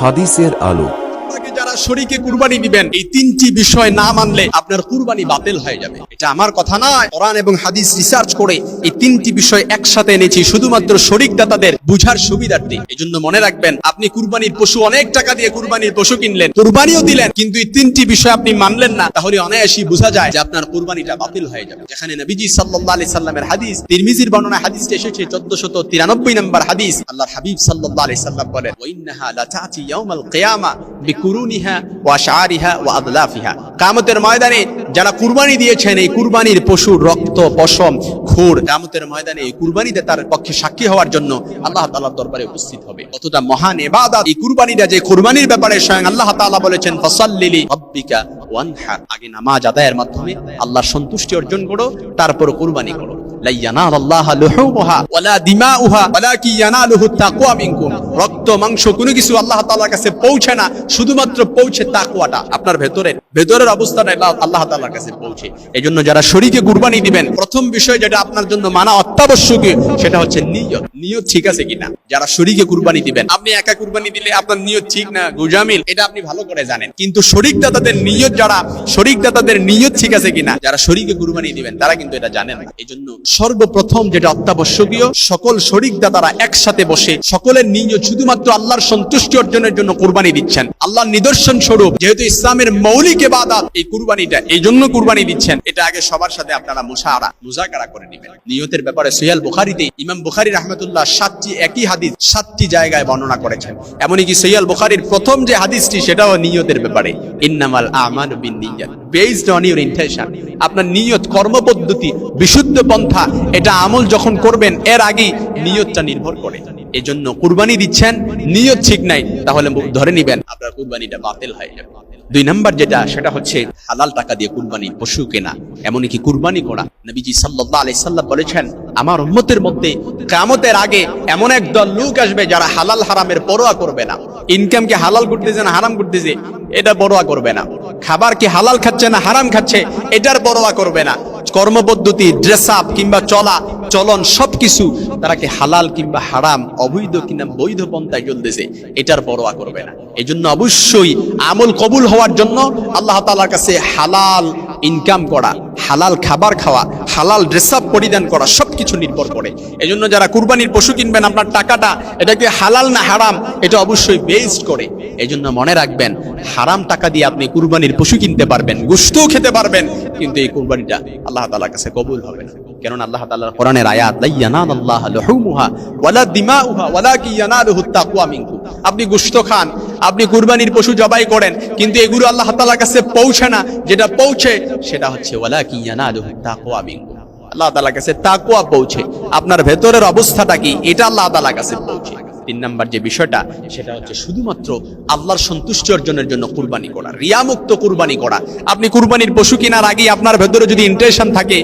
হাদিসের আলো। যারা শরীকে কুরবানি দিবেন, এই তিনটি বিষয় না মানলে আপনার কুরবানি বাতিল হয়ে যাবে। এটা আমার কথা নয়, কোরআন এবং হাদিস রিসার্চ করে এই তিনটি বিষয় একসাথে এনেছি, শুধুমাত্র শরিক দাতাদের বুঝার সুবিধার্থে। এই জন্য মনে রাখবেন, আপনি কুরবানির পশু অনেক টাকা দিয়ে কুরবানির পশু কিনলেন, কুরবানিও দিলেন, কিন্তু এই তিনটি বিষয় আপনি মানলেন না, তাহলে অনায়াসই বোঝা যায় যে আপনার কুরবানিটা বাতিল হয়ে যাবে। যেখানে নবীজি সাল্লাল্লাহু আলাইহি সাল্লামের হাদিস, তিরমিজির বর্ণনা হাদিসটা এসেছে 1493 নম্বর হাদিস, আল্লাহর হাবিব সাল্লাল্লাহু আলাইহি সাল্লাম বলেন, ওয়া ইন্নাহা লা তাতি ইয়াউমাল কিয়ামা কিয়ামতের ময়দানে যারা কুরবানি দিয়েছেন, এই কুরবানির রক্ত, পশম, খুর কিয়ামতের ময়দানে এই কুরবানিতে তার পক্ষে সাক্ষী হওয়ার জন্য আল্লাহ তাআলার দরবারে উপস্থিত হবে। কতটা মহান ইবাদত, এই কুরবানিটা যে কুরবানির ব্যাপারে স্বয়ং আল্লাহ তাআলা বলেছেন আগে নামাজ আদায়ের মাধ্যমে আল্লাহর সন্তুষ্টি অর্জন করো, তারপর কুরবানি করো। রক্ত, মাংস, কোনো কিছু আল্লাহ কাছে পৌঁছে না, শুধুমাত্র পৌঁছে আপনার ভেতরের ভেতরের অবস্থাটা আল্লাহ- কাছে পৌঁছে। এজন্য যারা শরীকে কুরবানি দিবেন, প্রথম বিষয় যেটা আপনার জন্য মানা অত্যাবশ্যকীয়, সেটা হচ্ছে নিয়ত। নিয়ত ঠিক আছে কিনা? যারা কুরবানি দিবেন, আপনি একা কুরবানি দিলে আপনার নিয়ত ঠিক না, গুজামিল? এটা আপনি ভালো করে জানেন। কিন্তু শরিক দাতাদের নিয়ত যারা শরিক দাতাদের নিয়ত ঠিক আছে কিনা? যারা শরীকে কুরবানি দিবেন, তারা কিন্তু এটা জানেন এই জন্য সর্বপ্রথম যেটা অত্যাবশ্যকীয়, সকল শরিক দাতারা একসাথে বসে সকলের নিয়ত শুধুমাত্র আল্লাহর সন্তুষ্টি অর্জনের জন্য কুরবানি দিচ্ছেন। আল্লাহর নিদর্শন স্বরূপ যেহেতু ইসলামের মৌলিক এবাদত এই কুরবানিটা, এই জন্য কুরবানি দিচ্ছেন। এটা আগে সবার সাথে আপনারা মুশাহারা, মুজাকারা করে নেবেন। নিয়তের ব্যাপারে সহিয়াল বুখারিতে ইমাম বুখারী রাহমাতুল্লাহ সাতটি একই হাদিস সাতটি জায়গায় বর্ণনা করেছেন। এমনই কি সহিয়াল বুখারীর প্রথম যে হাদিসটি, সেটাও নিয়তের ব্যাপারে। ইন্নামাল আমানু বিন্নিয়াত বেসড অন ইউর ইন্টেনশন আপনার নিয়ত, কর্মপদ্ধতি, বিশুদ্ধ পন্থা, এটা আমল যখন করবেন, এর আগেই নিয়তটা নির্ভর করে। এই জন্য কুরবানি দিচ্ছেন, নিয়ত ঠিক নাই, তাহলে ধরে নিবেন। আপনার কুরবানিটা বাতিল হয়ে যাবে। দুই নাম্বার যেটা, সেটা হচ্ছে হালাল টাকা দিয়ে কুরবানি পশু কেনা, এমনকি কুরবানি করা। নবীজি সাল্লাল্লাহু আলাইহি সাল্লাম বলেছেন, আমার উম্মতের মধ্যে কিয়ামতের আগে এমন এক দল লোক আসবে যারা হালাল হারামের পরোয়া করবে না। ইনকামকে হালাল করতেছে না হারাম করতেছে এটা পরোয়া করবে না। খাবার কি হালাল খাচ্ছে না হারাম খাচ্ছে, এটার বড়া করবে না। কর্মপদ্ধতি ড্রেস আপ কিংবা চলা, চলন সবকিছু তারা কি হালাল কিংবা হারাম, অবৈধ কিংবা বৈধ পন্থায় চলতেছে, এটার পরোয়া করবে না। এই জন্য অবশ্যই আমল কবুল হওয়ার জন্য আল্লাহ তালার কাছে হালাল ইনকাম করা, হালাল খাবার খাওয়া হালাল ড্রেস আপ পরিধান করা সবকিছু নির্ভর করে। এই জন্য যারা কুরবানির পশু কিনবেন, আপনার টাকাটা এটা কি হালাল না হারাম, এটা অবশ্যই বেসড করে। এই জন্য মনে রাখবেন, হারাম টাকা দিয়ে আপনি কুরবানির পশু কিনতে পারবেন গোস্তও খেতে পারবেন, কিন্তু এই কুরবানিটা আল্লাহ তাআলার কাছে কবুল হবে না। কেননা আল্লাহ তাআলার কোরআনের আয়াত লা ইয়ানালাল্লাহু লুহুমুহা ওয়ালা দিমাউহা ওয়ালাকি ইয়ানালুহু তাকওয়া মিনকুম আপনি গোশত খান আপনি কুরবানির পশু জবাই করেন, কিন্তু এগুলো আল্লাহ তালার কাছে পৌঁছে না। যেটা পৌঁছে, সেটা হচ্ছে ওয়ালাকি কি তাকওয়া মিনকুম আল্লাহ তালার কাছে তাকুয়া পৌঁছে। আপনার ভেতরের অবস্থাটা কি? এটা আল্লাহ তালার কাছে পৌঁছে। তিন নাম্বার যে বিষয়টা, সেটা হচ্ছে শুধুমাত্র আল্লাহর সন্তুষ্টি অর্জনের জন্য কুরবানি করা, রিয়ামুক্ত কুরবানি করা। আপনি কুরবানির পশু কেনার আগে আপনার ভেতরে যদি ইন্টেনশন থাকে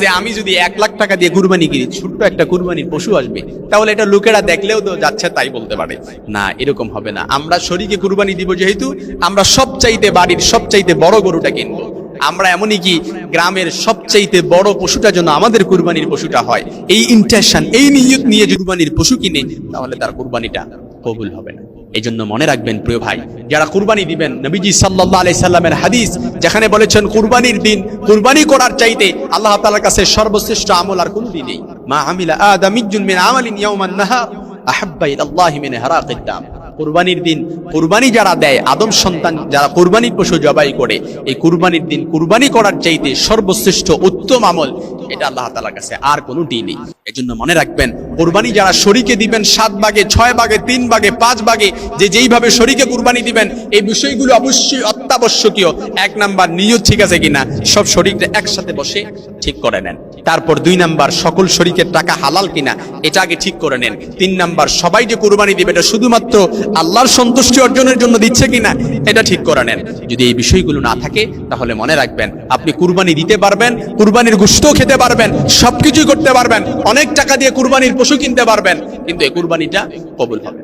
যে আমি যদি এক লাখ টাকা দিয়ে কুরবানি কিনি, ছোট্ট একটা কুরবানির পশু আসবে, তাহলে এটা লোকেরা দেখলেও তো যাচ্ছে, তাই বলতে পারে। না, এরকম হবে না। আমরা শরীকে কুরবানি দিব যেহেতু, আমরা সবচাইতে বাড়ির সবচাইতে বড় গরুটা কিনবো। আমরা এমনই কি গ্রামের সবচাইতে বড় পশুটা যেন আমাদের কুরবানির পশুটা হয়। এই ইন্টেনশন এই নিয়ত নিয়ে যদি কুরবানির পশু কিনে, তাহলে তার কুরবানিটা কবুল হবে না। এই জন্য মনে রাখবেন, প্রিয় ভাই, যারা কুরবানি দিবেন, নবীজি সাল্লাল্লাহু আলাইহি সাল্লামের হাদিস, যেখানে বলেছেন, কুরবানির দিন, কুরবানি করার চাইতে আল্লাহ তাআলার কাছে সর্বশ্রেষ্ঠ আমল আর কোনো দিনই মা আমিলা আদামিজুন মিন আমালিন ইয়াওমান নাহার, আহাব্বা ইলাল্লাহি মিন হারাকিদ দাম। কুরবানির দিন কুরবানি যারা দেয়, আদম সন্তান যারা কুরবানির পশু জবাই করে, এই কুরবানির দিন কুরবানি করার চাইতে সর্বশ্রেষ্ঠ উত্তম আমল এটা আল্লাহ তালার কাছে। আর কোনোটি নেই এজন্য মনে রাখবেন, কুরবানি যারা শরীকে দিবেন, সাত ভাগে, ছয় ভাগে, তিন ভাগে, পাঁচ ভাগে, যে যেইভাবে শরীকে কুরবানি দিবেন, এই বিষয়গুলো অবশ্যই অত্যাবশ্যকীয়। এক নাম্বার নিয়ত ঠিক আছে কিনা, সব শরীরটা একসাথে বসে ঠিক করে নেন। তারপর দুই নাম্বার সকল শরীকের টাকা হালাল কিনা, এটা আগে ঠিক করে নেন। তিন নাম্বার সবাই যে কুরবানি দিবে, এটা শুধুমাত্র আল্লাহর সন্তুষ্টি অর্জনের জন্য দিচ্ছে কিনা, এটা ঠিক করে নেন। যদি এই বিষয়গুলো না থাকে, তাহলে মনে রাখবেন, আপনি কুরবানি দিতে পারবেন, কুরবানির গুস্তও খেতে পারবেন, সবকিছুই করতে পারবেন অনেক টাকা দিয়ে কুরবানির পশু কিনতে পারবেন কিন্তু এই কুরবানিটা কবুল হবে।